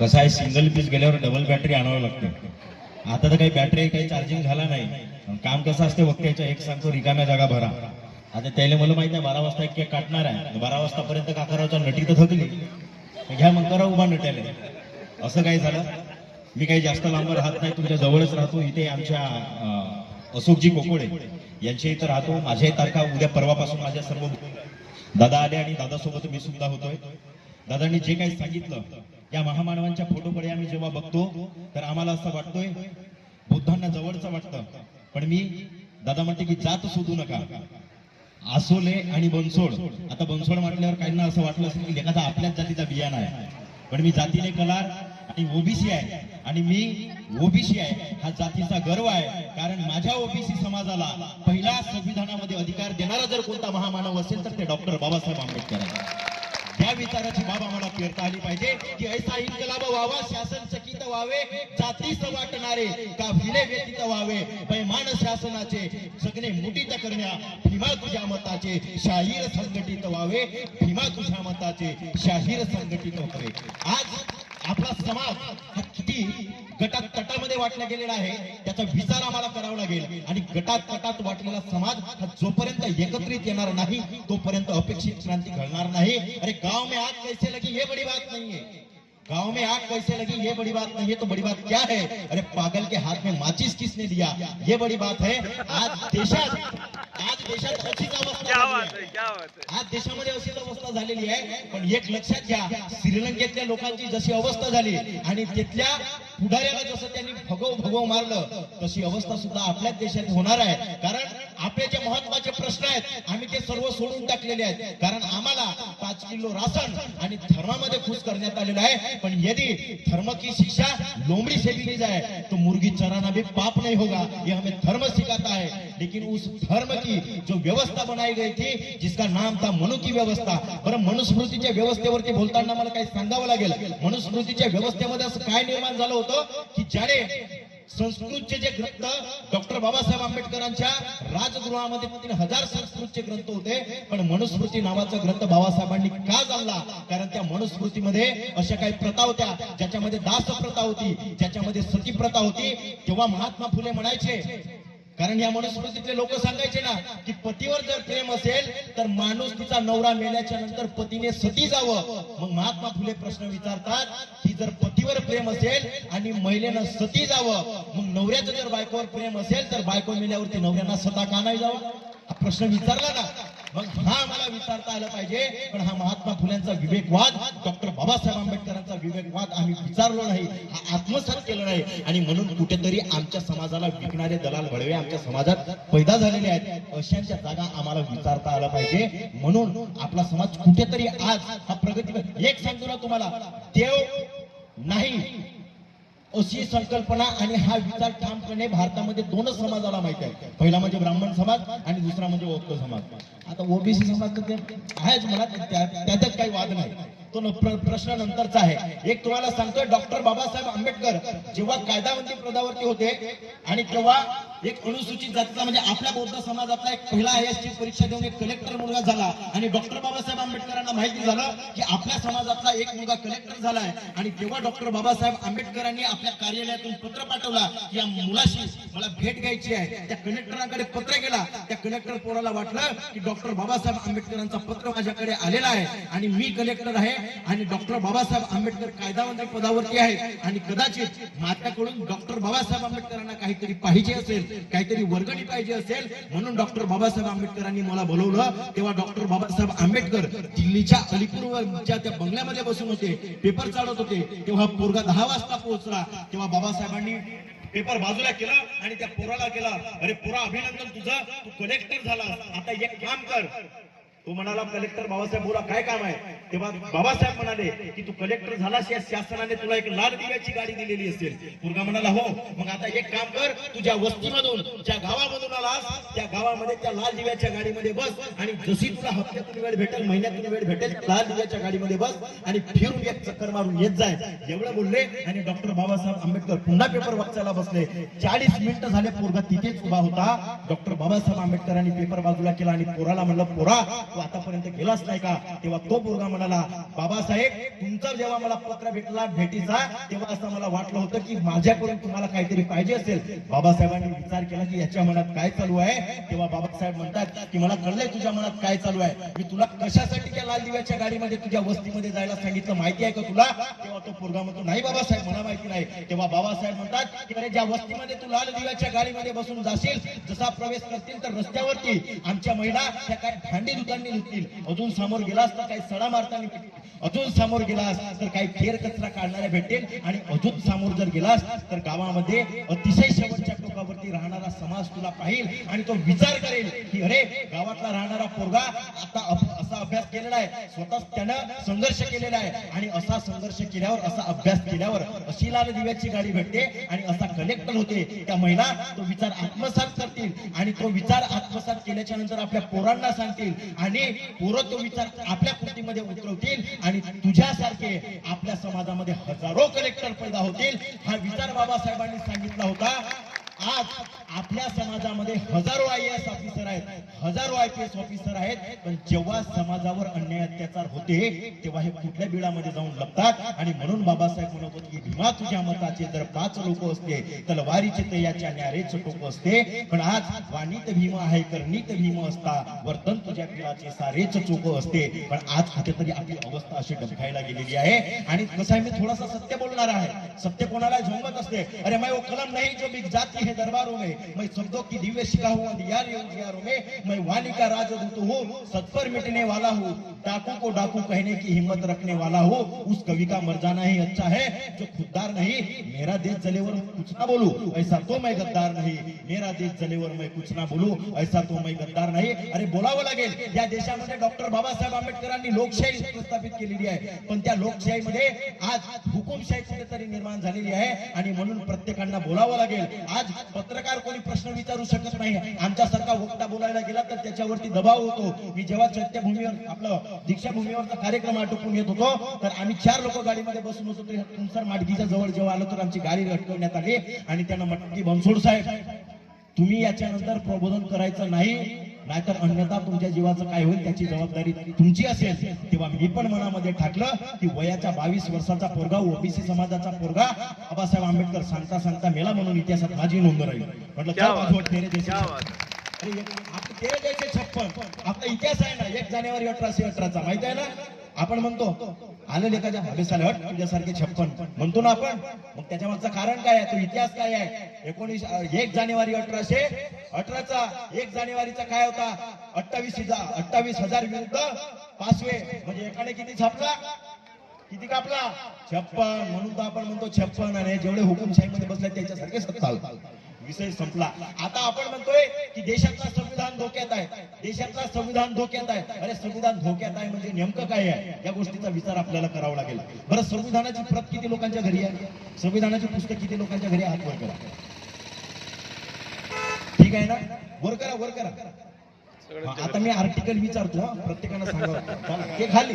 कसं आहे single piece गेल्यावर डबल बॅटरी आणावं लागते. आता तर काही बॅटरी काही चार्जिंग झाला नाही. काम कसं असते वक्त्याच्या एक सांगतो रिकाम्या जागा भरा. आता त्याला मला माहिती आहे बारा वाजता एक केक काटणार आहे. बारा वाजतापर्यंत काकारावच्या नटी तर थकली. घ्या मग करा उभा नट्याला. असं काही झालं? मी काही जास्त लांब राहत नाही तुमच्या जवळच राहतो. इथे आमच्या अशोकजी कोकोडे यांच्या इथं राहतो. माझ्या तारखा उद्या परवापासून माझ्या सर्व दादा आले आणि दादासोबत मी सुद्धा होतोय. दादांनी जे काही सांगितलं या महामानवांच्या फोटोकडे आम्ही जेव्हा बघतो तर आम्हाला असं वाटतोय बुद्धांना जवळचं वाटतं. पण मी दादा म्हणते की जात शोधू नका. आसोले आणि बनसोड. आता बनसोड म्हटल्यावर काहींना असं वाटलं असेल की एखादा आपल्याच जातीचा बियाणा आहे. पण मी जातीने कलार आणि ओबीसी आहे. आणि मी ओबीसी आहे. हा जातीचा गर्व आहे. कारण माझ्या ओबीसी समाजाला पहिल्या संविधानामध्ये अधिकार देणारा जर कोणता महामानव असेल तर ते डॉक्टर बाबासाहेब आंबेडकर आहे त्या विचाराची बाबा मला पेरता आली पाहिजे. की ऐसा इनकलाब व्हावा शासन चकित व्हावे जातीस वाटणारे काफिले व्यतीत व्हावे पैमान शासनाचे सगळे मुठीत करण्या भीमा तुझ्या मताचे शाहीर संघटित व्हावे भीमा तुझ्या मताचे शाहीर संघटित व्हावे आज आपला समाज हा किती गटात तटामध्ये वाटला गेलेला आहे त्याचा विचार आम्हाला करावा लागेल. आणि गटात तटात वाटलेला समाज हा जोपर्यंत एकत्रित येणार नाही तोपर्यंत अपेक्षित क्रांती घडणार नाही. अरे गाव में आज कैसे लगी हे बड़ी बात नाहीये. गांव में आग कैसे लगी ये बड़ी बात नहीं है तो बड़ी बात क्या है? अरे पागल के हाथ में माचिस किसने दिया ये बड़ी बात है आज देशात आज देशात अशीच अवस्था आज देशामध्ये अशीच अवस्था झालेली आहे पण एक लक्षात घ्या श्रीलंकेतल्या लोकांची जशी अवस्था झाली आणि तिथल्या पुढाऱ्याला जसं त्यांनी भगव भगव मारलं तशी अवस्था सुद्धा आपल्याच देशात होणार आहे. कारण आपले जे महत्त्वाचे प्रश्न आहेत आम्ही ते सर्व सोडून टाकलेले आहेत. कारण आम्हाला पाच किलो राशन आणि धर्मामध्ये खुश करण्यात आलेलं आहे. पण यदि धर्म की शिक्षा लोमड़ी से भी ली जाए तो मुर्गी चराना भी पाप नहीं होगा. ये हमें धर्म सिखाता है. लेकिन उस धर्म की जो व्यवस्था बनाई गई थी जिसका नाम था मनु की व्यवस्था बरं मनुस्मृतीच्या व्यवस्थेवरती बोलताना मला काही सांगावं लागेल? मनुस्मृतीच्या व्यवस्थेमध्ये असं काय निर्माण झालं होतं? की ज्याने संस्कृतचे जे ग्रंथ डॉक्टर बाबासाहेब आंबेडकरांच्या राजगृहामध्ये तीन हजार संस्कृतचे ग्रंथ होते. पण मनुस्मृती नावाचा ग्रंथ बाबासाहेबांनी का जाणला कारण त्या मनुस्मृतीमध्ये अशा काही प्रथा होत्या ज्याच्यामध्ये दास प्रथा होती ज्याच्यामध्ये सती प्रथा होती. तेव्हा महात्मा फुले म्हणायचे कारण या मनुस्मृतीतले लोक सांगायचे ना की पतीवर जर प्रेम असेल तर माणूस तिचा नवरा मेल्याच्या नंतर पतीने सती जावं. मग महात्मा फुले प्रश्न विचारतात की जर पतीवर प्रेम असेल आणि महिलेनं सती जावं मग नवऱ्याचं जर बायकोवर प्रेम असेल तर बायको मेल्यावरती नवऱ्यांना सता का नाही जावं? हा प्रश्न विचारला ना. मग हा आम्हाला विचारता आला पाहिजे पण हा महात्मा फुल्यांचा विवेकवाद डॉक्टर बाबासाहेब आंबेडकरांचा विवेकवाद आम्ही विचारलो नाही हा आत्मसात केला नाही. आणि म्हणून कुठेतरी आमच्या समाजाला विकणारे दलाल भडवे आमच्या समाजात पैदा झालेले आहेत. अशांच्या जागा आम्हाला विचारता आला पाहिजे. म्हणून आपला समाज कुठेतरी आज हा प्रगती एक सांगतो ना तुम्हाला देव नाही अशी संकल्पना आणि हा विचार ठामपणे भारतामध्ये दोनच समाजाला माहिती आहे. पहिला म्हणजे ब्राह्मण समाज आणि दुसरा म्हणजे ओक्क समाज. आता ओबीसी समाज तर ते आहेच मला त्या- त्याच्यात काही वाद नाही. तो प्रश्न नंतरचा आहे. एक तुम्हाला सांगतोय डॉक्टर बाबासाहेब आंबेडकर जेव्हा कायदाबंदी पदावरती होते आणि तेव्हा एक अनुसूचित जातीचा म्हणजे आपल्या बौद्ध समाजातला एक पहिला आय ची परीक्षा देऊन एक कलेक्टर मुलगा झाला आणि डॉक्टर बाबासाहेब आंबेडकरांना माहिती झालं की आपल्या समाजातला एक मुलगा कलेक्टर झालाय. आणि तेव्हा डॉक्टर बाबासाहेब आंबेडकरांनी आपल्या कार्यालयातून पत्र पाठवला की या मुलाशी मला भेट घ्यायची आहे. त्या कलेक्टरांकडे पत्र गेला. त्या कलेक्टर पोराला वाटलं की डॉक्टर बाबासाहेब आंबेडकरांचा पत्र माझ्याकडे आलेला आहे आणि मी कलेक्टर आहे. आणि डॉक्टर बाबासाहेब आंबेडकर कायदामंत्री पदावरती आहेत. आणि कदाचित माझ्याकडून डॉक्टर बाबासाहेब आंबेडकरांना काहीतरी पाहिजे असेल काहीतरी वर्गणी पाहिजे असेल म्हणून डॉक्टर बाबासाहेब आंबेडकरांनी मला बोलवलं. तेव्हा डॉक्टर बाबासाहेब आंबेडकर दिल्लीच्या अलीपूरच्या त्या बंगल्यामध्ये बसून होते पेपर चालवत होते. तेव्हा पोरगा दहा वाजता पोहोचला. तेव्हा बाबासाहेबांनी पेपर बाजूला केला आणि त्या पोराला केला अरे पोरा अभिनंदन तुझं. तू कलेक्टर झाला आता एक काम कर. तू म्हणाला कलेक्टर बाबासाहेब बोला काय काम आहे? तेव्हा बाबासाहेब म्हणाले की तू कलेक्टर झालास या शासनाने तुला एक लाल दिव्याची गाडी दिलेली असेल. मुलगा म्हणाला हो मग आता एक काम कर तुझ्या वस्तीमधून ज्या गावामधून आलास त्या गावामध्ये त्या लाल दिव्याच्या गाडीमध्ये बस आणि जशी तुला हप्त्यातून वेळ भेटेल महिन्यातून वेळ भेटेल लाल दिव्याच्या गाडीमध्ये बस आणि फिरून एक चक्कर मारून येत जाय. एवढं बोलले आणि डॉक्टर बाबासाहेब आंबेडकर पुन्हा पेपर वाचायला बसले. चाळीस मिनिटं झाले पोरगा तिथेच उभा होता. डॉक्टर बाबासाहेब आंबेडकरांनी पेपर बाजूला केला आणि पोराला म्हणलं पोरा तू आतापर्यंत गेलाच नाही का? तेव्हा तो मुलगा म्हणाला बाबासाहेब तुमचा जेव्हा मला पत्र भेटला भेटीचा तेव्हा असं मला वाटलं होतं की माझ्याकडून तुम्हाला काहीतरी पाहिजे असेल. बाबासाहेबांनी विचार केला की याच्या मनात काय चालू आहे? तेव्हा बाबासाहेब म्हणतात की मला कळलंय तुझ्या मनात काय चालू आहे. मी तुला कशासाठी त्या लाल दिव्याच्या गाडीमध्ये तुझ्या वस्तीमध्ये जायला सांगितलं माहिती आहे का तुला? तेव्हा तो पोरगा म्हणतो नाही बाबासाहेब मला माहिती नाही. तेव्हा बाबासाहेब म्हणतात की अरे ज्या वस्तीमध्ये तू लाल दिव्याच्या गाडीमध्ये बसून जाशील जसा प्रवेश करतील तर रस्त्यावरती आमच्या महिला त्या काय भांडी दुकान दुकाननी धुतील अजून समोर गेलास तर काही सडा मारताना भेटतील. अजून समोर गेलास तर काही फेर कचरा काढणारे भेटेल आणि अजून समोर जर गेलास तर गावामध्ये अतिशय शेवटच्या टोकावरती राहणारा समाज तुला पाहिल आणि तो विचार करेल की अरे गावातला राहणारा पोरगा आता असा अभ्यास केलेला आहे. स्वतःच त्यानं संघर्ष केलेला आहे. आणि असा संघर्ष केल्यावर असा अभ्यास केल्यावर अशी लाल दिव्याची गाडी भेटते आणि असा कलेक्टर होते. त्या महिला तो विचार आत्मसात करतील आणि तो विचार आत्मसात केल्याच्यानंतर आपल्या पोरांना सांगतील आणि पोरं तो विचार आपल्या कृतीमध्ये उतरवतील आणि तुझ्यासारखे आपल्या समाजामध्ये हजारो कलेक्टर पैदा होतील. हा विचार बाबासाहेबांनी सांगितला होता. आज आपल्या समाजामध्ये हजारो आय एस ऑफिसर आहेत हजारो आय पी एस ऑफिसर आहेत पण जेव्हा समाजावर अन्याय अत्याचार होते तेव्हा हे कुठल्या बिळामध्ये जाऊन लपतात? आणि म्हणून बाबासाहेब म्हणत होते की भीमा तुझ्या मताचे जर पाच लोक असते तलवारीचे तर याच्या न्यारेच टोक असते. पण आज वाणीत भीम आहे कर्णीत भीम असता वर्तन तुझ्या बिळाचे सारेच चोक असते. पण आज कुठेतरी आपली अवस्था अशी डबकायला गेलेली आहे. आणि कसं आहे मी थोडासा सत्य बोलणार आहे. सत्य कोणाला झोंबत असते? अरे मैं वो कलम नाही जो बिक जाती है दरबारों में मैं शब्दों की दिव्य शिला हूँ अंधियार अंधियारों में मैं वाणी का राजदूत हूँ सत्पर मिटने वाला हूँ डाकू को डाकू कहने की हिम्मत रखने वाला हूँ उस कवि का मर जाना ही अच्छा है जो खुददार नहीं मेरा देश जलेवर कुछ ना बोलू ऐसा तो मैं गद्दार नहीं मेरा देश जलेवर मैं कुछ ना बोलू ऐसा तो मैं गद्दार नाही अरे बोलावं लागेल या देशामध्ये डॉक्टर बाबासाहेब आंबेडकरांनी लोकशाही प्रस्थापित केलेली आहे पण त्या लोकशाहीमध्ये आज हुकुमशाही कुठेतरी निर्माण झालेली आहे आणि म्हणून प्रत्येकांना बोलावं लागेल आज पत्रकार कोणी प्रश्न विचारू शकत नाही. आमच्यासारखा वक्ता बोलायला गेला तर त्याच्यावरती दबाव होतो. मी जेव्हा चैत्यभूमीवर आपलं दीक्षाभूमीवरचा कार्यक्रम आटोपून येत होतो तर आम्ही चार लोक गाडीमध्ये बसून होतो. तर तुमसर माडगीच्या जवळ जेव्हा आलो तर आमची गाडी अटकवण्यात आली आणि त्यानं म्हटलं की बनसोड साहेब तुम्ही याच्यानंतर प्रबोधन करायचं नाही. नाहीतर अन्यथा तुमच्या जीवाचं काय होईल त्याची जबाबदारी तुमची असेल. तेव्हा मी पण मनामध्ये टाकलं की वयाच्या बावीस वर्षाचा पोरगा ओबीसी समाजाचा पोरगा बाबासाहेब आंबेडकर सांगता सांगता मेला म्हणून इतिहासात माझी नोंद राहील. म्हटलं छप्पन. आपलं इतिहास आहे ना एक जानेवारी अठराशे अठराचा माहीत आहे ना? आपण म्हणतो आलं लेखाच्या भावेसाला हट तुझ्यासारखे छप्पन. म्हणतो ना आपण. मग त्याच्या मागचं कारण काय आहे? तो इतिहास काय आहे? एकोणीस एक जानेवारी अठराशे अठराचा एक जानेवारीचा काय होता? अठ्ठावीस हजार अठ्ठावीस हजार विरुद्ध पाचवे म्हणजे एकाने किती छापला? किती कापला? छप्पन. म्हणून तर आपण म्हणतो छप्पन आणि जेवढे हुकुमशाहीमध्ये बसले त्याच्यासारखे सत्ताल विषय संपला. आता आपण म्हणतोय की देशातला संविधान धोक्यात आहे. देशातला संविधान धोक्यात आहे. अरे संविधान धोक्यात आहे म्हणजे नेमकं काय आहे? या गोष्टीचा विचार आपल्याला करावा लागेल. बरं संविधानाची प्रत किती लोकांच्या घरी आहे? संविधानाची पुस्तक किती लोकांच्या घरी हात वर करा. ठीक आहे ना? वर करा वर करा. आता मी आर्टिकल विचारतो हा, प्रत्येकानं चला, ते खाली.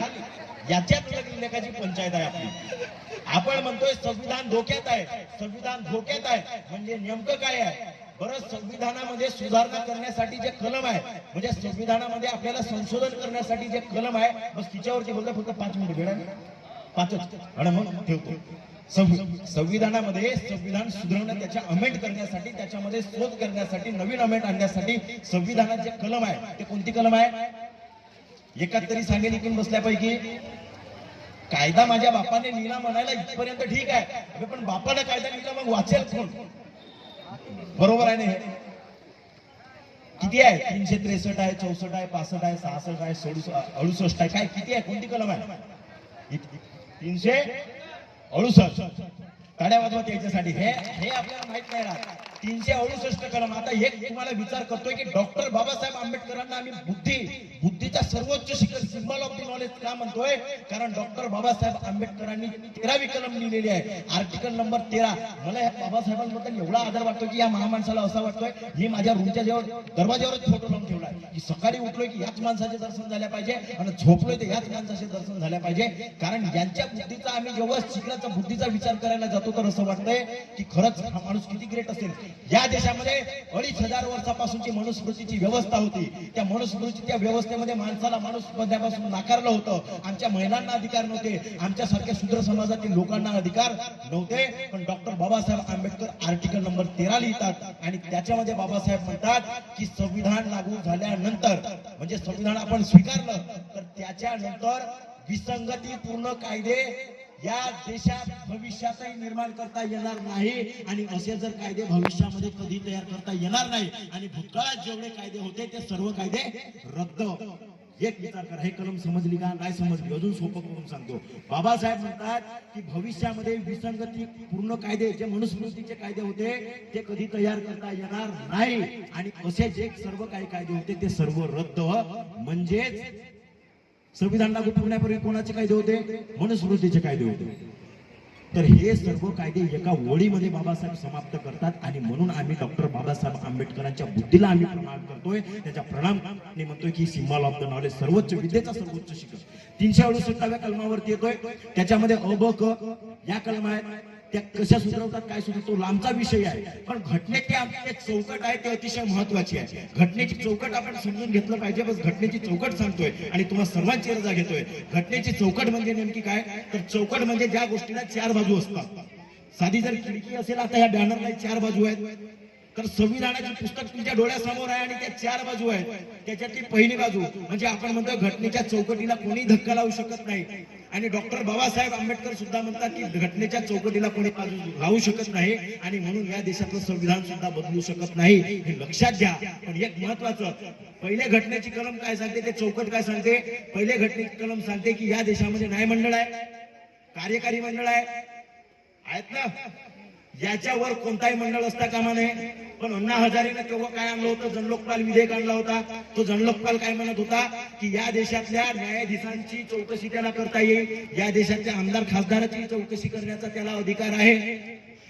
याच्यात लेखाची पंचायत आहे आपली. आपण म्हणतोय संविधान धोक्यात आहे. संविधान धोक्यात आहे. म्हणजे नेमकं काय आहे? बरं संविधानामध्ये सुधारणा करण्यासाठी जे कलम आहे म्हणजे संविधानामध्ये आपल्याला संशोधन करण्यासाठी जे कलम आहे बस तिच्यावरती बोलतो फक्त पाच मिनिट वेळ. पाचच. आणि मग ठेवतो. संविधानामध्ये संविधान सुधारणं त्याच्या अमेंड करण्यासाठी त्याच्यामध्ये शोध करण्यासाठी नवीन अमेंड आणण्यासाठी संविधानात जे कलम आहे ते कोणती कलम आहे? एकात तरी सांगेल इथून बसल्यापैकी. कायदा माझ्या बापाने लिहिला म्हणायला इथपर्यंत ठीक आहे. पण बापाने कायदा लिहिला मग वाचेल कोण? बरोबर आहे ना किती आहे? तीनशे त्रेसष्ट आहे चौसष्ट आहे पासष्ट आहे सहासष्ट आहे सडुस- अडुसष्ट आहे. काय किती आहे? कोणती कलम आहे? तीनशे? अडुसष्ट टाळ्या वाजवत याच्यासाठी हे हे आपल्याला माहीत नाही राहत. तीनशे अडुसष्ट कलम. आता एक तुम्हाला विचार करतोय की डॉक्टर बाबासाहेब आंबेडकरांना आम्ही बुद्धी बुद्धीचा सर्वोच्च शिखर सिम्बॉल ऑफ द नॉलेज का म्हणतोय? कारण डॉक्टर बाबासाहेब आंबेडकरांनी तेरावी कलम लिहिलेली आहे. आर्टिकल नंबर तेरा. मला या बाबासाहेबांबद्दल एवढा आदर वाटतो की या महामाणसाला असा वाटतोय मी माझ्या रूमच्या जेव्हा दरवाज्यावरच फोटो लावून ठेवलाय. की सकाळी उठलोय की याच माणसाचे दर्शन झाल्या पाहिजे आणि झोपलोय तर याच माणसाचे दर्शन झाल्या पाहिजे. कारण यांच्या बुद्धीचा आम्ही जेव्हा शिखराचा बुद्धीचा विचार करायला जातो तर असं वाटतंय की खरंच हा माणूस किती ग्रेट असेल. या देशामध्ये अडीच हजार वर्षापासूनची मनुस्मृतीची व्यवस्था होती. त्या मनुस्मृतीच्या व्यवस्थेमध्ये माणसाला माणूस बनण्यापासून नाकारलं होतं. आमच्या महिलांना अधिकार नव्हते. आमच्यासारख्या शूद्र समाजातील लोकांना अधिकार नव्हते. पण doctor Babasaheb Ambedkar article number तेरा लिहितात आणि त्याच्यामध्ये बाबासाहेब म्हणतात की संविधान लागू झाल्यानंतर म्हणजे संविधान आपण स्वीकारलं तर त्याच्यानंतर विसंगतीपूर्ण कायदे या देशात भविष्यातही निर्माण करता येणार नाही आणि असे जर कायदे भविष्यामध्ये कधी तयार करता येणार नाही आणि भूतकाळात जेवढे कायदे होते ते सर्व कायदे रद्द. एक विचार करा हे कलम समजली का? नाही समजली. अजून सोपं करून सांगतो. बाबासाहेब म्हणतात की भविष्यामध्ये विसंगती पूर्ण कायदे जे मनुस्मृतीचे कायदे होते ते कधी तयार करता येणार नाही. आणि असे जे सर्व काही कायदे होते ते सर्व रद्द. म्हणजेच संविधान लागू कोणाचे कायदे होते? मनुस्मृतीचे कायदे होते. तर हे सर्व कायदे एका ओळीमध्ये बाबासाहेब समाप्त करतात आणि म्हणून आम्ही डॉक्टर बाबासाहेब आंबेडकरांच्या बुद्धीला आम्ही प्रणाम करतोय. त्याच्या प्रणाम आणि म्हणतोय की सिम्बॉल ऑफ द नॉलेज सर्वोच्च विद्येचा सर्वोच्च शिखर. तीनशे अडुसष्टाव्या कलमावरती येतोय. त्याच्यामध्ये अ ब क या कलमा आहेत. त्या कशा सुधारवतात काय सुधारतो लांबचा विषय आहे. पण घटनेची आमची एक चौकट आहे ते अतिशय महत्वाची आहे. घटनेची चौकट आपण समजून घेतलं पाहिजे बस घटनेची चौकट सांगतोय आणि तुम्हाला सर्वांची रजा घेतोय. घटनेची चौकट म्हणजे नेमकी काय? तर चौकट म्हणजे ज्या गोष्टीला चार बाजू असतात. साधी जर खिडकी असेल आता या बॅनरला चार बाजू आहेत. तर संविधानाचे पुस्तक तुमच्या डोळ्यासमोर आहे आणि त्या चार बाजू आहेत. त्याच्यातली पहिली बाजू म्हणजे आपण म्हणतो घटनेच्या चौकटीला कोणी धक्का लावू शकत नाही. आणि डॉक्टर बाबासाहेब आंबेडकर सुद्धा म्हणतात की घटनेच्या चौकटीला कोणी बाजू लावू शकत नाही आणि म्हणून या देशातलं संविधान सुद्धा बदलू शकत नाही हे लक्षात घ्या. पण एक महत्वाचं पहिले घटनेची कलम काय सांगते? ते चौकट काय सांगते? पहिले घटनेची कलम सांगते की या देशामध्ये न्यायमंडळ आहे कार्यकारी मंडळ आहे. आहेत ना? याच्यावर कोणताही मंडळ असता कामा नये. पण अण्णा हजारेनं तेव्हा काय आणलं होतं? जनलोकपाल विधेयक आणला होता. तो जनलोकपाल काय म्हणत होता? की या देशातल्या न्यायाधीशांची चौकशी त्याला करता येईल. या देशाच्या आमदार खासदाराची चौकशी करण्याचा त्याला अधिकार आहे.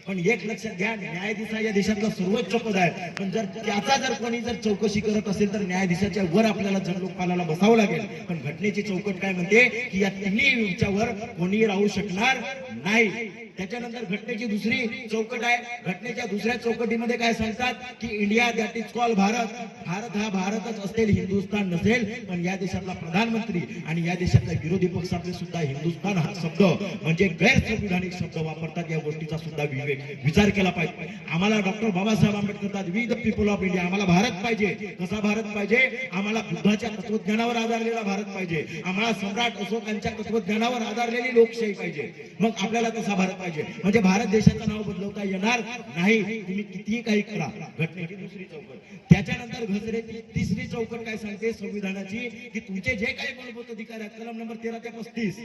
पण एक लक्षात घ्या न्यायाधीश या देशातला सर्वोच्च पद आहे. पण जर त्याचा जर कोणी जर चौकशी करत असेल तर न्यायाधीशाच्या वर आपल्याला जनलोकपालाला बसावं लागेल. पण घटनेची चौकट काय म्हणते की या तिन्ही वर कोणी राहू शकणार नाही. त्याच्यानंतर घटनेची दुसरी चौकट आहे. घटनेच्या दुसऱ्या चौकटीमध्ये काय सांगतात की India that is call Bharat. Bharat हा भारतच असेल हिंदुस्थान नसेल पण या देशातला प्रधानमंत्री आणि या देशातल्या विरोधी पक्षातले सुद्धा हिंदुस्थान हा शब्द म्हणजे गैरसंविधानिक शब्द वापरतात या गोष्टीचा सुद्धा विवेक. विचार केला पाहिजे. आम्हाला doctor Babasaheb Ambedkar we the people of India आम्हाला भारत पाहिजे. कसा भारत पाहिजे? आम्हाला बुद्धाच्या तत्वज्ञानावर आधारलेला भारत पाहिजे. आम्हाला सम्राट अशोकांच्या तत्वज्ञानावर आधारलेली लोकशाही पाहिजे. मग आपल्याला तसा भारत पाहिजे? म्हणजे भारत देशाचं नाव बदलवता येणार नाही. तुम्ही कितीही काही करा. घटनेची दुसरी चौकट. त्याच्यानंतर घसरेची तिसरी चौकट काय सांगते? संविधानाची की तुमचे जे काही मूलभूत अधिकार आहेत कलम नंबर तेरा ते पस्तीस.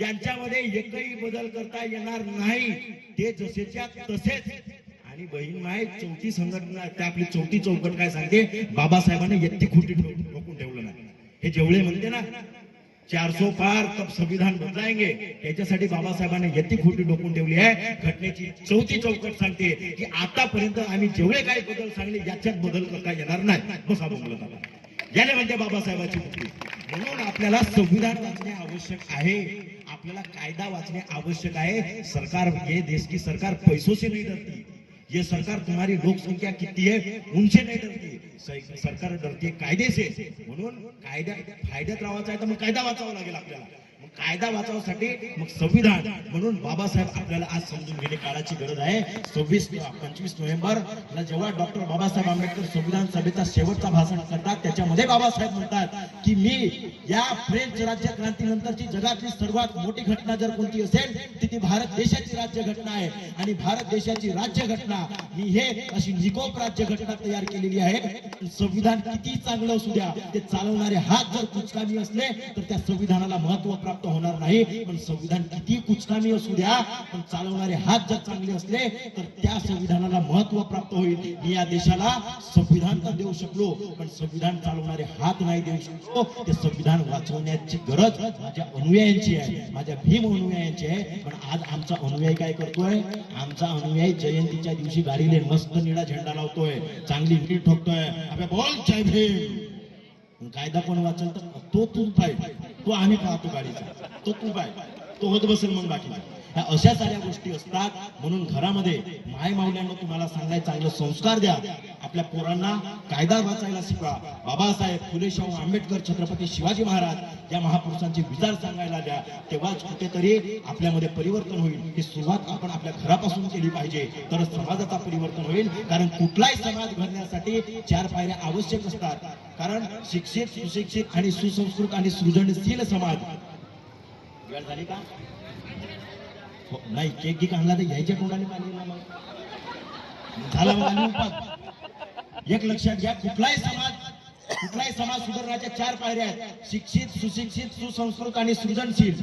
यांच्यामध्ये एकही बदल करता येणार नाही. ते जसेच्या तसेच. आणि बहीण माय चौथी संघटना त्या आपली चौथी चौकट काय सांगते? बाबासाहेबांनी यत्ती खोटी ठोकून ठेवलं नाही. हे जेवढे म्हणते ना चार सो पार तब संविधान बदलाएंगे याच्यासाठी बाबासाहेबांनी येते खोटी डोकून ठेवली आहे. घटनेची चौथी चौकट सांगते की आतापर्यंत आम्ही जेवढे काही बदल सांगले याच्यात बदल करता येणार नाही. बसा बोलत आता याने म्हणजे बाबासाहेबांची म्हणून आपल्याला संविधान वाचणे आवश्यक आहे. आपल्याला कायदा वाचणे आवश्यक आहे. सरकार ये देश की सरकार पैसों से नहीं डरती. ये सरकार तुम्हारी लोकसंख्या किती है उनसे नहीं डरती. स- सरकार डरते कायदे से म्हणून कायदा फायद्यात राहायचा आहे तर मग कायदा वाचावा लागेल आपल्याला. कायदा वाचवण्यासाठी मग संविधान म्हणून बाबासाहेब आपल्याला आज समजून घेणे काळाची गरज आहे. सव्वीस पंचवीस नोव्हेंबर जेव्हा डॉक्टर बाबासाहेब आंबेडकर संविधान सभेचा शेवटचा भाषण करतात त्याच्यामध्ये बाबासाहेब म्हणतात की मी या फ्रेंच राज्य क्रांतीनंतरची जगातली सर्वात मोठी घटना जर कोणती असेल ती ती भारत देशाची राज्य घटना आहे. आणि भारत देशाची राज्य घटना मी हे अशी निकोप राज्य घटना तयार केलेली आहे. संविधान किती चांगलं असू द्या ते चालवणारे हात जर कुचकामी असले तर त्या संविधानाला महत्त्व प्राप्त होणार नाही. पण संविधान किती कुचकामी असू द्या पण चालवणारे हात जर चांगले असले तर त्या संविधानाला महत्त्व प्राप्त होईल. मी या देशाला संविधान तर देऊ शकलो पण संविधान चालवणारे हात नाही देऊ शकलो. ते संविधान वाचवण्याची गरज माझ्या अनुयायांची आहे. माझ्या भीम अनुयायांची आहे. पण आज आमचा अनुयायी काय करतोय? आमचा अनुयायी जयंतीच्या दिवशी गाडीले मस्त निळा झेंडा लावतोय. चांगली नीट ठोकतोय. अबे बोल जय भीम. कायदा कोण वाचल तर तो तू पाहिजे. तो आम्ही पाहतो गाडीचा. तो तू काय तो होत बसेल मग बाकी ह्या अशा साऱ्या गोष्टी असतात. म्हणून घरामध्ये माय माऊल्यांना तुम्हाला सांगाय चांगले संस्कार द्या. आपल्या पोरांना कायदा वाचायला शिकवा. बाबासाहेब फुले शाहू आंबेडकर छत्रपती शिवाजी महाराज या महापुरुषांचे विचार सांगायला द्या. तेव्हाच कुठेतरी आपल्यामध्ये परिवर्तन होईल. ही सुरुवात आपण आपल्या घरापासून केली पाहिजे. तर समाजाचा परिवर्तन होईल. कारण कुठलाही समाज घडण्यासाठी चार पायऱ्या आवश्यक असतात. कारण शिक्षित सुशिक्षित आणि सुसंस्कृत आणि सृजनशील समाज. वेळ झाली का? नाही केक गिक आणला तर यायच्या तोंडाने पाणी मग. झाला उपास. एक लक्षात घ्या कुठलाही समाज कुठलाही समाज सुधारण्याच्या चार पायऱ्या आहेत. शिक्षित सुशिक्षित सुसंस्कृत आणि सृजनशील.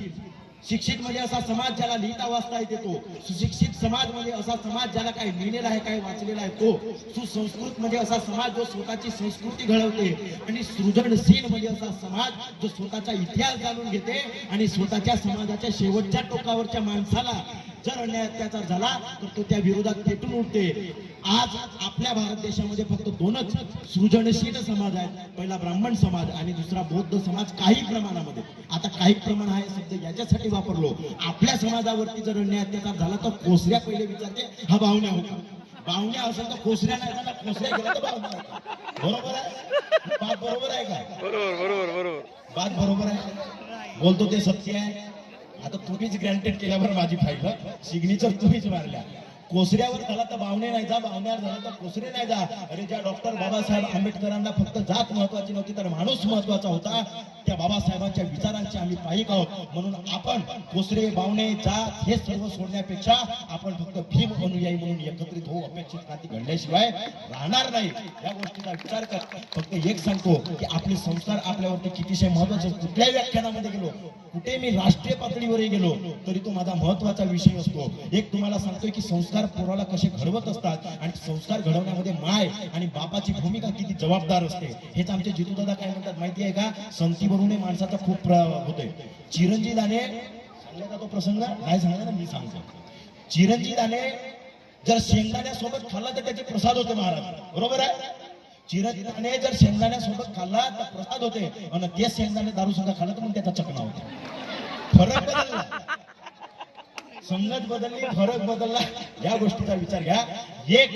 शिक्षित म्हणजे असा समाज ज्याला लिहिता वाचता येते तो सुशिक्षित समाज म्हणजे असा समाज ज्याला काही लिहिलेला आहे काही वाचलेला आहे तो सुसंस्कृत म्हणजे असा समाज जो स्वतःची संस्कृती घडवते आणि सृजनशील म्हणजे असा समाज जो स्वतःचा इतिहास जाणून घेते आणि स्वतःच्या समाजाच्या शेवटच्या टोकावरच्या माणसाला जर अन्याय अत्याचार झाला तर तो त्या विरोधात पेटून उठते आज आपल्या भारत देशामध्ये फक्त दोनच सृजनशील समाज आहेत. पहिला ब्राह्मण समाज आणि दुसरा बौद्ध समाज काही प्रमाणामध्ये. आता काही प्रमाण आहे शब्द याच्यासाठी वापरलो. आपल्या समाजावरती जर अन्याय अत्याचार झाला तर कोसऱ्या पहिले विचारते हा बावण्या होता. बावण्या असेल तर कोसऱ्या नाही झाला कोसऱ्या गेला तर बावण्या होता. बरोबर आहे? बात बरोबर आहे का? बरोबर बरोबर बरोबर. बात बरोबर आहे? बोलतो ते सत्य आहे. आता तुम्हीच ग्रँटेड केल्यावर माझी फाईल सिग्नेचर तुम्हीच मारल्या. कोसऱ्यावर झाला तर बावणे नाही जा बावण्यावर झाला तर कोसरे नाही जा. अरे ज्या डॉक्टर बाबासाहेब आंबेडकरांना फक्त जात महत्वाची नव्हती तर माणूस महत्त्वाचा होता. त्या बाबासाहेबांच्या विचारांचे आम्ही पाहिक आहोत म्हणून आपण कोसरे बावणे जात हे सर्व सोडण्यापेक्षा आपण फक्त भीम अनुयायी म्हणून एकत्रित होऊ अपेक्षित क्रांती घडल्याशिवाय राहणार नाही. या गोष्टीचा विचार कर. फक्त एक सांगतो की आपले संस्कार आपल्यावरती कितीशे महत्त्वाचे कुठल्याही व्याख्यानामध्ये गेलो कुठे मी राष्ट्रीय पातळीवरही गेलो तरी तो माझा महत्त्वाचा विषय असतो. एक तुम्हाला सांगतोय की संस्कार पोराला कसे घडवत असतात आणि संस्कार घडवण्यामध्ये माय आणि बापाची भूमिका किती जबाबदार असते हेच आमचे जितूदादा काय म्हणतात माहिती आहे का संती भरूने माणसाचा खूप प्र- होतोय. चिरंजी दाने सांगला का तो प्रसंग? नाही सांगला ना मी सांगतो. चिरंजी दाने जर शेंगदाण्यासोबत खाल्ला तर त्याचे प्रसाद होते महाराज. बरोबर आहे? चिरंजीने जर शेंगदाण्यासोबत खाल्ला तर प्रसाद होते. आणि ते शेंगदाणे दारू सुद्धा खाल्ला तर मग त्याचा चकना होता. फरक बदलला. संगत बदलली फरक बदलला या गोष्टीचा विचार घ्या. एक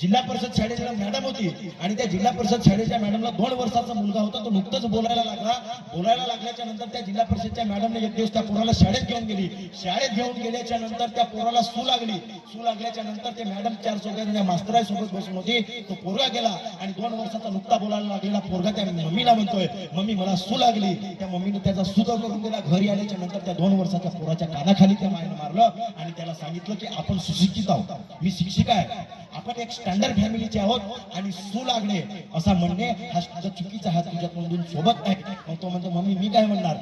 जिल्हा परिषद शाळेच्या मॅडम होती. आणि त्या जिल्हा परिषद शाळेच्या मॅडमला दोन वर्षाचा मुलगा होता. तो नुकतंच बोलायला लागला. बोलायला लागल्याच्या नंतर त्या जिल्हा परिषदच्या मॅडमने एक दिवस त्या पोराला शाळेत घेऊन गेली. शाळेत घेऊन गेल्याच्यानंतर त्या पोराला सू लागली. सू लागल्याच्या नंतर ते मॅडम चार सोबत मास्तरा सोबत बसून होती. तो पोरगा गेला आणि दोन वर्षाचा नुकता बोलायला लागलेला पोरगा त्या मम्मीला म्हणतोय मम्मी मला सू लागली. त्या मम्मीने त्याचा सुद्धा करून दिला. घरी आल्याच्यानंतर त्या दोन वर्षाच्या पोराच्या कानाखाली त्या मायनं मारलं आणि त्याला सांगितलं की आपण सुशिक्षित आहोत. मी शिक्षिका आहे. आपण एक स्टँडर्ड फॅमिलीचे आहोत आणि सू लागणे असा म्हणणे हा तुझा चुकीचा हा तुझ्या तोंडून सोबत नाही. मग तो म्हणतो मम्मी मी काय म्हणणार?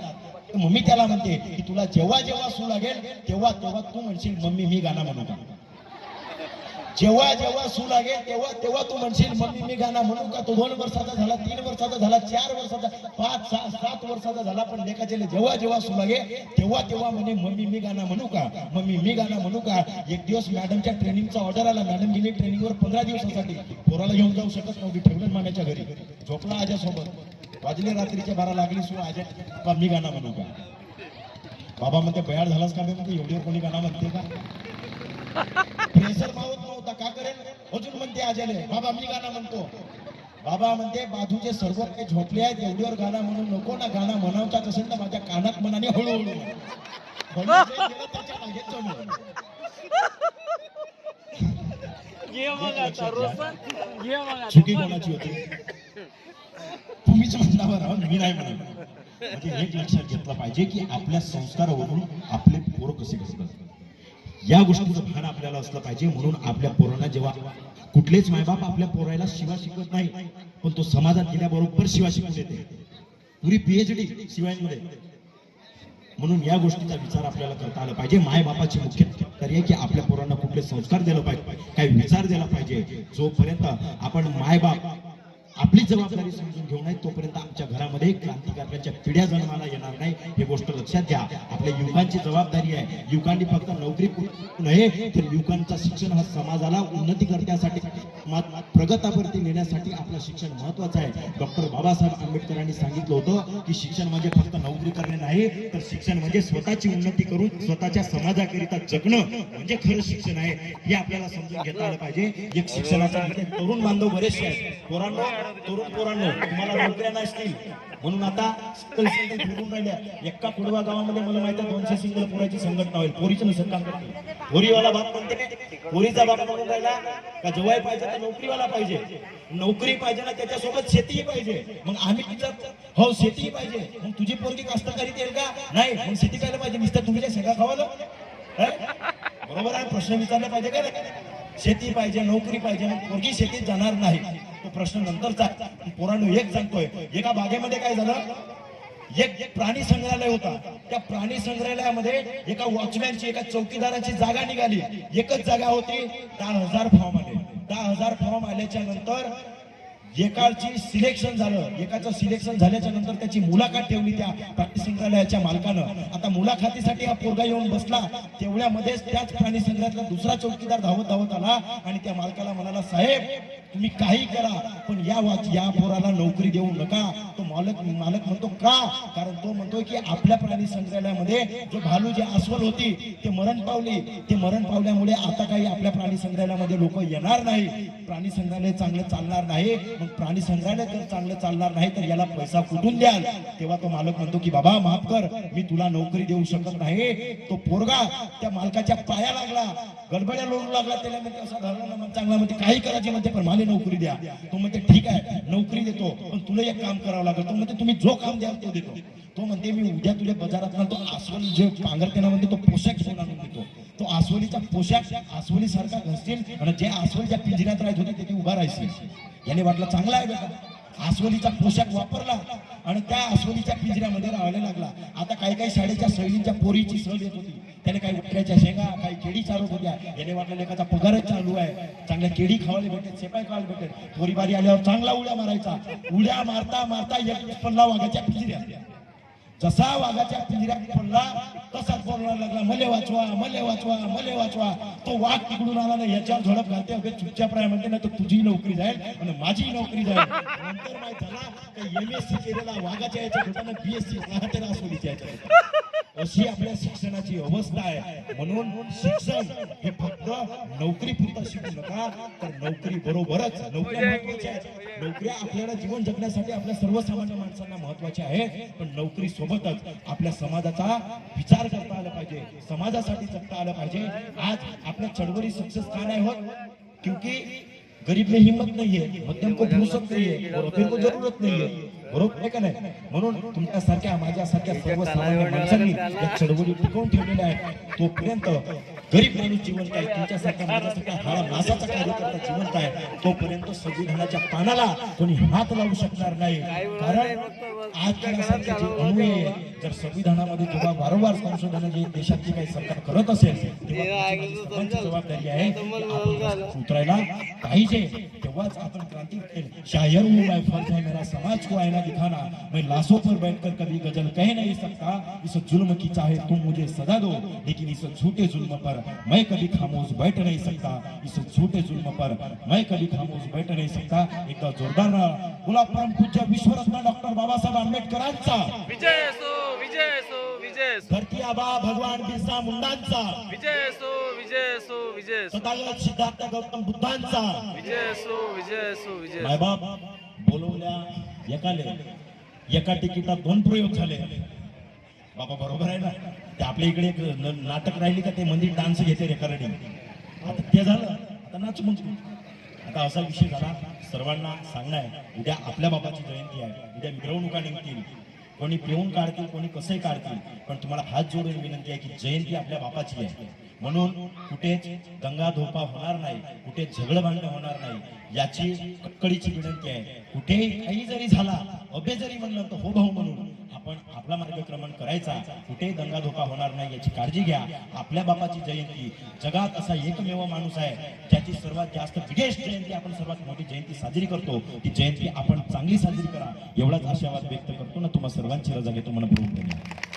मम्मी त्याला म्हणते की तुला जेव्हा जेव्हा सू लागेल तेव्हा तेव्हा तू म्हणशील मम्मी मी गाणं म्हणू का जेव्हा जेव्हा सू लागेल तेव्हा तेव्हा तू म्हणशील मम्मी मी गाणं म्हणू का? तो दोन वर्षाचा झाला तीन वर्षाचा झाला चार वर्षाचा पाच सहा सात वर्षाचा झाला पण लेखाचे जेव्हा जेव्हा सू लागेल तेव्हा तेव्हा म्हणे मम्मी मी गाणं म्हणू का? मम्मी मी गाणं म्हणू का? एक दिवस मॅडमच्या ट्रेनिंगचा ऑर्डर आला मॅडम गेली ट्रेनिंगवर पंधरा दिवसासाठी. पोराला घेऊन जाऊ शकत नव्हती ठेवलं मामाच्या घरी. झोपला आज्यासोबत. वाजले रात्रीच्या बारा लागली सू. आज्या का मी गाणं म्हणू का? बाबा म्हणते बयार झालाच का म्हणते एवढीवर कोणी गाणं म्हणते का? प्रेशर मावत नव्हता का करेल अजून म्हणते आजाले बाबा मी गाणं म्हणतो. बाबा म्हणते बाजूचे सर्व काही झोपले आहेत एवढीवर गाणं म्हणू नको ना गाणं म्हणावतात असेल तर माझ्या कानात मनाने हळूहळू. म्हणून चुकी कोणाची होती? तुम्हीच म्हणता बरं मी नाही म्हणत. म्हणजे एक लक्षात घेतलं पाहिजे की आपल्या संस्कारावरून आपले पोरं कसे घडतात या गोष्टीचं भान आपल्याला असलं पाहिजे. म्हणून आपल्या पोरांना जेव्हा कुठलेच मायबाप आपल्या पोरायला शिवा शिकवत नाही पण तो समाजात गेल्याबरोबर शिवा शिकून येते. पुरी पीएचडी शिवायमध्ये म्हणून या गोष्टीचा विचार आपल्याला करता आला पाहिजे. मायबापाची मुख्य जबाबदारी आहे की आपल्या पोरांना कुठले संस्कार दिला पाहिजे काही विचार दिला पाहिजे. जोपर्यंत आपण मायबाप आपली जबाबदारी समजून घेऊ नये. तोपर्यंत आमच्या घरामध्ये क्रांतिकारकाच्या पिढ्या जन्माला येणार नाही. हे गोष्ट लक्षात घ्या. आपल्या युवकांची जबाबदारी आहे. युवकांनी फक्त नोकरी नये तर युवकांचा शिक्षण हा समाजाला उन्नती करण्यासाठी मा- प्रगतावरती नेण्यासाठी आपलं शिक्षण महत्वाचं आहे. डॉक्टर बाबासाहेब आंबेडकरांनी सांगितलं होतं की शिक्षण म्हणजे फक्त नोकरी करणे नाही तर शिक्षण म्हणजे स्वतःची उन्नती करून स्वतःच्या समाजाकरिता जगणं म्हणजे खरं शिक्षण आहे. हे आपल्याला समजून घेता आलं पाहिजे. एक शिक्षणाचा म्हणजे तरुण बांधव बरेचसे आहेत. पोरांना तरुण पोरांनो तुम्हाला नोकऱ्या नसतील. म्हणून आता सिंगल सिंगल फिरून राहिल्या. एका कुडवा गावामध्ये मला माहिती आहे दोनशे सिंगल पोराची संघटना होईल. पोरीचं नसेल काम करते. पोरीवाला बाप म्हणते पोरीचा बाप म्हणून राहिला का जवाय पाहिजे तर नोकरीवाला पाहिजे. नोकरी पाहिजे ना त्याच्यासोबत शेतीही पाहिजे. मग आम्ही तिथं हो शेतीही पाहिजे. मग तुझी पोरगी कास्तकारीत येईल का? नाही मग शेती करायला पाहिजे? नुसतं तुमच्या शेगा खावालं? बरोबर आहे प्रश्न विचारला पाहिजे का शेती पाहिजे नोकरी पाहिजे मग पोरगी शेतीत जाणार नाही. तो प्रश्न नंतरचा. पोरांनो एक सांगतोय. एका बागेमध्ये काय झालं? एक एक प्राणी संग्रहालय होता. त्या प्राणी संग्रहालयामध्ये एका वॉचमॅनची एका चौकीदाराची जागा निघाली. एकच जागा होती दहा हजार फॉर्म आले. दहा हजार फॉर्म आल्याच्यानंतर एकाची सिलेक्शन झालं. एकाचं सिलेक्शन झाल्याच्यानंतर त्याची मुलाखत ठेवली त्या प्राणी संग्रहालयाच्या मालकानं. आता मुलाखतीसाठी हा पोरगा येऊन बसला. तेवढ्यामध्येच त्याच प्राणी संग्रहातला दुसरा चौकीदार धावत धावत आला आणि त्या मालकाला म्हणाला साहेब तुम्ही काही करा पण या वाच या पोराला नोकरी देऊ नका. तो मालक मालक म्हणतो का? कारण तो म्हणतोय की आपल्या प्राणी संग्रहालयामध्ये जो भालू जे अस्वल होती ते मरण पावली. ते मरण पावल्यामुळे आता काही आपल्या प्राणी संग्रहालयामध्ये लोक येणार नाही. प्राणी संग्रहालय चांगलं चालणार नाही. मग प्राणी संग्रहालय जर चांगलं चालणार नाही तर याला पैसा कुठून द्याल? तेव्हा तो मालक म्हणतो की बाबा माफ कर. मी तुला नोकरी देऊ शकत नाही. तो पोरगा त्या मालकाच्या पाया लागला. गडबड्या लोडू लागला. त्याला म्हणजे असा धरला मग चांगला म्हणजे काही करायची म्हणते पण माले नोकरी द्या. तो म्हणते ठीक आहे नोकरी देतो पण तुला एक काम करावं लागेल. तो म्हणते तुम्ही जो काम द्याल तो देतो. तो म्हणते मी उद्या तुझ्या बाजारात ना तो अस्वल जे पांघरते ना म्हणते तो पोशाख घेऊन आणून देतो. तो अस्वलीचा पोशाख अस्वली सारखा घसतील आणि जे आसवलीच्या पिंजऱ्यात राहत होते त्याची उभा राहायची याने वाटलं चांगला आहे बेटा. अस्वलीचा पोशाख वापरला आणि त्या अस्वलीच्या पिंजऱ्यामध्ये राहायला लागला. आता काही काही शाळेच्या सहलींच्या पोरीची सहल येत होती. त्याने काही उकड्याच्या शेंगा काही केळी चालू होत्या याने वाटलं एकाचा पगारच चालू आहे. चांगल्या केळी खावायला भेटेल सेपाय खावायला भेटेल. पोरी बारी आल्यावर चांगला उड्या मारायचा. उड्या मारता मारता एक पल्ला वाघाच्या पिंजऱ्यात. जसा वाघाच्या पिंजऱ्यात पडला तसाच बोलवायला लागला मले वाचवा मले वाचवा मले वाचवा. तो वाघ तिकडून आला ना याच्यावर झडप घालते. अगं चुपचाप प्राय म्हणते ना तर तुझी नोकरी जाईल आणि माझी नोकरी जाईल. नंतर माहीत झाला एम एस सी केलेला वाघाच्या याच्या होताना बी एस सी राहते रासोलीच्या अशी आपल्या शिक्षणाची अवस्था आहे. म्हणून शिक्षण हे फक्त नोकरी पुरता शिकू नका तर नोकरी बरोबरच नोकऱ्या महत्त्वाच्या आहेत. नोकऱ्या आपल्याला जीवन जगण्यासाठी आपल्या सर्वसामान्य माणसांना महत्त्वाच्या आहे पण नोकरी सोबतच आपल्या समाजाचा विचार करता आला पाहिजे समाजासाठी जगता आलं पाहिजे. आज आपल्या चळवळी सक्सेस का नाही होत? क्योंकि गरीब में हिम्मत नहीं है मध्यम को फुर्सत नहीं है और अमीर को जरूरत नहीं है बरोबर आहे का नाही? म्हणून तुमच्यासारख्या माझ्यासारख्या सर्वसामान्य माणसांनी या चळवळी टिकवून ठेवलेल्या आहेत तोपर्यंत गरीब माणूस जिवंत आहे तुमच्यासारख्या माझ्यासारख्या हाडा मासाचा कार्यकर्ता जिवंत आहे. तोपर्यंत संविधानाच्या पानाला कोणी हात लावू शकणार नाही. कारण जर संविधानामध्ये जेव्हा वारंवार संशोधन जे देशातली काही सरकार करत असेल तेव्हा जबाबदारी आहे. उतरायला पाहिजे. तेव्हाच आपण क्रांती शायर हूँ मैं फ़र्ज़ है, मेरा समाज को आईना दिखाना। मैं लाशों पर बैठकर कभी गज़ल कह नहीं सकता। इस जुल्म की चाहे तुम मुझे सजा दो, लेकिन इस झूठे जुल्म पर मैं कभी खामोश बैठ नहीं सकता। इस झूठे जुल्म पर मैं कभी खामोश बैठ नहीं सकता। एकदा जोरदार गुलाब परम पूज्य विश्वरत्न डॉक्टर बाबासाहेब आंबेडकरांचा। विजय असो विजय असो विजय धरती आबा भगवान बिरसा मुंडांचा. विजय असो विजय असो विजय असो तथागत सिद्धार्थ गौतम बुद्धांचा. विजय असो विजय असो विजय. मायबाप बोलवल्या एकाले. एका तिकिटात दोन प्रयोग झाले. बाबा बरोबर आहे ना? ते आपल्या इकडे एक न- नाटक राहिली का ते मंदिर डान्स घेते रेकॉर्डिंग आता ते झालं. आता नाच मग. आता असा विषय झाला. सर्वांना सांगणं आहे. उद्या आपल्या बाबाची जयंती आहे. उद्या मिरवणुका निघतील. कोणी पिऊन काढतील कोणी कसंही काढतील पण तुम्हाला हात जोडून विनंती आहे की जयंती आपल्या बापाची आहे. म्हणून कुठेच गंगा धोपा होणार नाही कुठे झगड भांडण होणार नाही याची कळकळीची विनंती आहे. कुठेही काही जरी झाला अभे जरी म्हणलं तर हो भाऊ म्हणून आपण आपला मार्गक्रमण करायचा कुठेही दंगा धोका होणार नाही याची काळजी घ्या. आपल्या बापाची जयंती जगात असा एकमेव माणूस आहे ज्याची सर्वात जास्त बिगेस्ट जयंती आपण सर्वात मोठी जयंती साजरी करतो. ती जयंती आपण चांगली साजरी करा. एवढाच आशावाद व्यक्त करतो ना तुम्हा सर्वांची. रजा घेतो. मनपूर्वक धन्यवाद.